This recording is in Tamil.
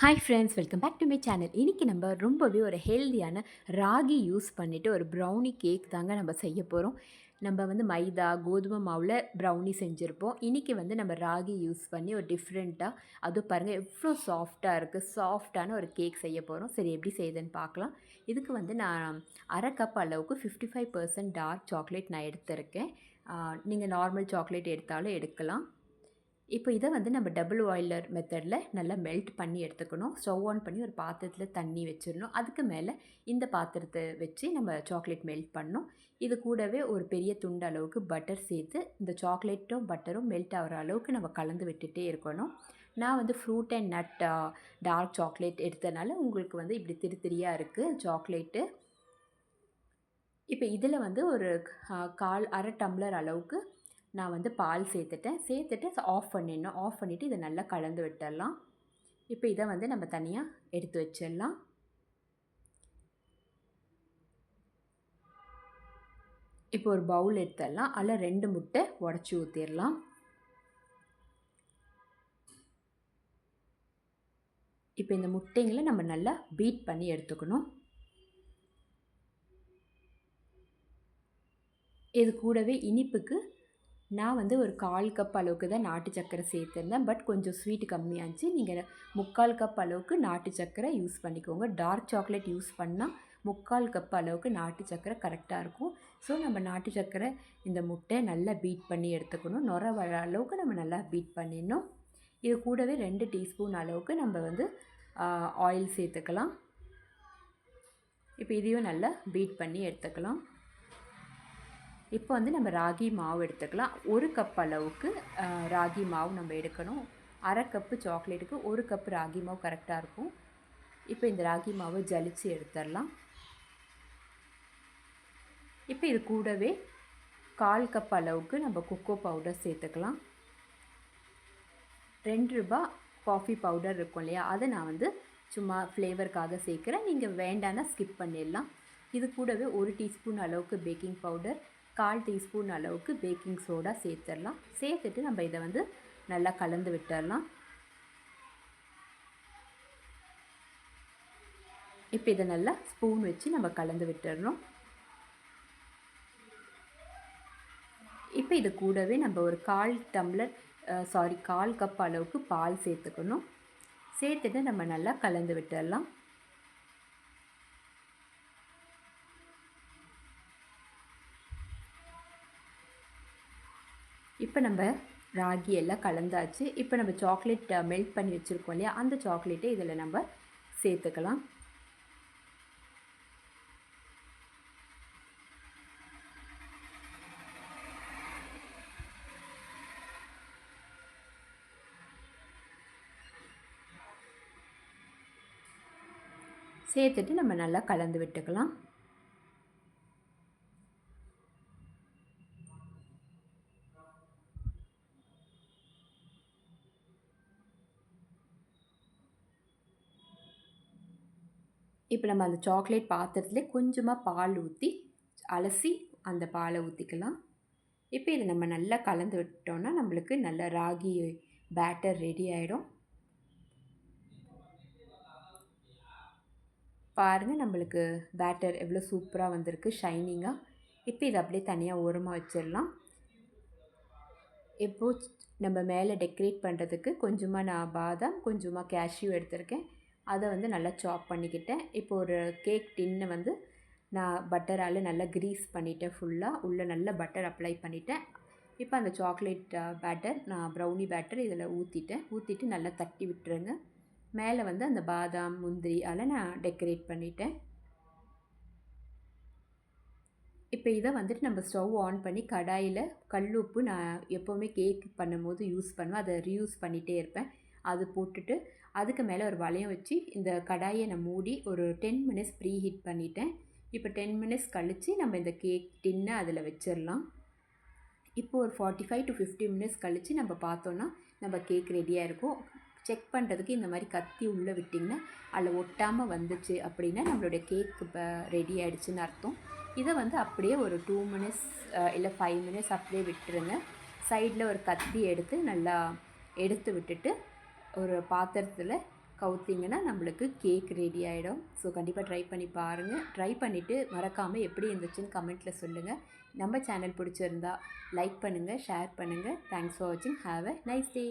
Hi friends welcome back to my channel இன்றைக்கி நம்ம ரொம்பவே ஒரு ஹெல்தியான ராகி யூஸ் பண்ணிவிட்டு ஒரு ப்ரௌனி கேக் தாங்க நம்ம செய்ய போகிறோம் நம்ம வந்து மைதா கோதுமை மாவில் ப்ரௌனி செஞ்சுருப்போம். இன்றைக்கி வந்து நம்ம ராகி யூஸ் பண்ணி ஒரு டிஃப்ரெண்ட்டாக அதுவும் பாருங்கள் எவ்வளோ சாஃப்டாக இருக்குது சாஃப்டான ஒரு கேக் செய்ய போகிறோம் சரி எப்படி செய்யுதுன்னு பார்க்கலாம். இதுக்கு வந்து நான் அரை கப் அளவுக்கு fifty five percent dark chocolate நான் எடுத்திருக்கேன். நீங்கள் நார்மல் சாக்லேட் எடுத்தாலும் எடுக்கலாம். இப்போ இதை வந்து நம்ம டபுள் ஆயிலர் மெத்தடில் நல்லா மெல்ட் பண்ணி எடுத்துக்கணும். ஸ்டவ் ஆன் பண்ணி ஒரு பாத்திரத்தில் தண்ணி வச்சிடணும். அதுக்கு மேலே இந்த பாத்திரத்தை வச்சு நம்ம சாக்லேட் மெல்ட் பண்ணணும். இது கூடவே ஒரு பெரிய துண்டு அளவுக்கு பட்டர் சேர்த்து இந்த சாக்லேட்டும் பட்டரும் மெல்ட் ஆகிற அளவுக்கு நம்ம கலந்து விட்டுட்டே இருக்கணும். நான் வந்து fruit and nut dark chocolate எடுத்தனால உங்களுக்கு வந்து இப்படி திரு திரியாக இருக்குது சாக்லேட்டு இப்போ இதில் வந்து ஒரு கால் அரை டம்ளர் அளவுக்கு நான் வந்து பால் சேர்த்துட்டேன். சேர்த்துட்டு ஆஃப் பண்ணிடணும். ஆஃப் பண்ணிவிட்டு இதை நல்லா கலந்து விட்டுடலாம். இப்போ இதை வந்து நம்ம தனியாக எடுத்து வச்சிடலாம். இப்போ ஒரு பவுல் எடுத்துடலாம். அதில் ரெண்டு முட்டை உடச்சி ஊற்றிடலாம் இப்போ இந்த முட்டைங்களை நம்ம நல்லா பீட் பண்ணி எடுத்துக்கணும். இது கூடவே இனிப்புக்கு நான் வந்து ஒரு கால் கப் அளவுக்கு தான் நாட்டு சக்கரை சேர்த்துருந்தேன். பட் கொஞ்சம் ஸ்வீட் கம்மியாச்சு. நீங்கள் முக்கால் கப் அளவுக்கு நாட்டு சக்கரை யூஸ் பண்ணிக்கோங்க. டார்க் சாக்லேட் யூஸ் பண்ணால் முக்கால் கப் அளவுக்கு நாட்டு சக்கரை கரெக்டாக இருக்கும். ஸோ நம்ம நாட்டு சக்கரை இந்த முட்டை நல்லா பீட் பண்ணி எடுத்துக்கணும். நுர வர அளவுக்கு நம்ம நல்லா பீட் பண்ணிடணும். இது கூடவே ரெண்டு டீஸ்பூன் அளவுக்கு நம்ம வந்து ஆயில் சேர்த்துக்கலாம். இப்போ இதையும் நல்லா பீட் பண்ணி எடுத்துக்கலாம். இப்போ வந்து நம்ம ராகி மாவு எடுத்துக்கலாம். ஒரு கப் அளவுக்கு ராகி மாவு நம்ம எடுக்கணும். அரை கப்பு சாக்லேட்டுக்கு ஒரு கப் ராகி மாவு கரெக்டாக இருக்கும். இப்போ இந்த ராகி மாவை ஜலித்து எடுத்துடலாம். இப்போ இது கூடவே கால் கப் அளவுக்கு நம்ம கொக்கோ பவுடர் சேர்த்துக்கலாம். ரெண்டு ரூபா காஃபி பவுடர் இருக்கும் இல்லையா? அதை நான் வந்து சும்மா ஃப்ளேவருக்காக சேர்க்குறேன். நீங்கள் வேண்டான்னா ஸ்கிப் பண்ணிடலாம். இது கூடவே ஒரு டீஸ்பூன் அளவுக்கு பேக்கிங் பவுடர் கால் டீஸ்பூன் அளவுக்கு பேக்கிங் சோடா சேர்த்துடலாம். சேர்த்துட்டு நம்ம இதை வந்து நல்லா கலந்து விட்டுடலாம். இப்போ இதை நல்லா ஸ்பூன் வச்சு நம்ம கலந்து விட்டுடணும். இப்போ இது கூடவே நம்ம ஒரு கால் டம்ளர் சாரி கால் கப் அளவுக்கு பால் சேர்த்துக்கணும். சேர்த்துட்டு நம்ம நல்லா கலந்து விட்டுடலாம். இப்போ நம்ம ராகி எல்லாம் கலந்தாச்சு. இப்போ நம்ம சாக்லேட் மெல்ட் பண்ணி வச்சுருக்கோம் இல்லையா? அந்த சாக்லேட்டை இதில் நம்ம சேர்த்துக்கலாம். சேர்த்துட்டு நம்ம நல்லா கலந்து விட்டுக்கலாம். இப்போ நம்ம அந்த சாக்லேட் பாத்திரத்துலேயே கொஞ்சமாக பால் ஊற்றி அலசி அந்த பாலை ஊற்றிக்கலாம் இப்போ இதை நம்ம நல்லா கலந்து விட்டோம்னா நம்மளுக்கு நல்ல ராகி பேட்டர் ரெடி ஆகிடும் பாருங்கள் நம்மளுக்கு பேட்டர் எவ்வளோ சூப்பராக வந்திருக்கு ஷைனிங்காக இப்போ இதை அப்படியே தனியாக ஓரமாக வச்சிடலாம். இப்போது நம்ம மேலே டெக்கரேட் பண்ணுறதுக்கு கொஞ்சமாக நான் பாதாம் கொஞ்சமாக கேஷ்யூ எடுத்திருக்கேன். அதை வந்து நல்லா சாப் பண்ணிக்கிட்டேன். இப்போ ஒரு கேக் டின்னு வந்து நான் பட்டரால் நல்லா க்ரீஸ் பண்ணிவிட்டேன் ஃபுல்லாக உள்ளே நல்லா பட்டர் அப்ளை பண்ணிவிட்டேன் இப்போ அந்த சாக்லேட் பேட்டர் நான் ப்ரௌனி பேட்டர் இதில் ஊற்றிட்டேன் ஊற்றிட்டு நல்லா தட்டி விட்டுருங்க. மேலே வந்து அந்த பாதாம் முந்திரி அதில் நான் டெக்கரேட் பண்ணிட்டேன். இப்போ இதை வந்துட்டு நம்ம ஸ்டவ் ஆன் பண்ணி கடாயில் கல் உப்பு நான் எப்போவுமே கேக் பண்ணும்போது யூஸ் பண்ணுவேன். அதை ரீயூஸ் பண்ணிகிட்டே இருப்பேன். அது போட்டுட்டு அதுக்கு மேலே ஒரு வளையம் வச்சு இந்த கடாயை நான் மூடி ஒரு டென் மினிட்ஸ் ப்ரீ ஹீட் பண்ணிட்டேன். இப்போ டென் மினிட்ஸ் கழித்து நம்ம இந்த கேக் டின்னை அதில் வச்சிடலாம். இப்போ ஒரு forty five to fifty minutes கழித்து நம்ம பார்த்தோன்னா நம்ம கேக் ரெடியாக இருக்கும். செக் பண்ணுறதுக்கு இந்த மாதிரி கத்தி உள்ளே விட்டிங்கன்னா அதில் ஒட்டாமல் வந்துச்சு அப்படின்னா நம்மளுடைய கேக் இப்போ ரெடி ஆகிடுச்சின்னு அர்த்தம். இதை வந்து அப்படியே ஒரு டூ மினிட்ஸ் இல்லை ஃபைவ் மினிட்ஸ் அப்படியே விட்டுருங்க. சைடில் ஒரு கத்தி எடுத்து நல்லா எடுத்து விட்டுட்டு ஒரு பாத்திரத்தில் கவுத்திங்கன்னா நம்மளுக்கு கேக் ரெடி ஆகிடும் ஸோ கண்டிப்பாக ட்ரை பண்ணி பாருங்கள் ட்ரை பண்ணிவிட்டு மறக்காமல் எப்படி இருந்துச்சுன்னு கமெண்ட்டில் சொல்லுங்கள் நம்ம சேனல் பிடிச்சிருந்தா லைக் பண்ணுங்கள் ஷேர் பண்ணுங்கள் தேங்க்ஸ் ஃபார் வாட்சிங் ஹாவ் அ நைஸ் டே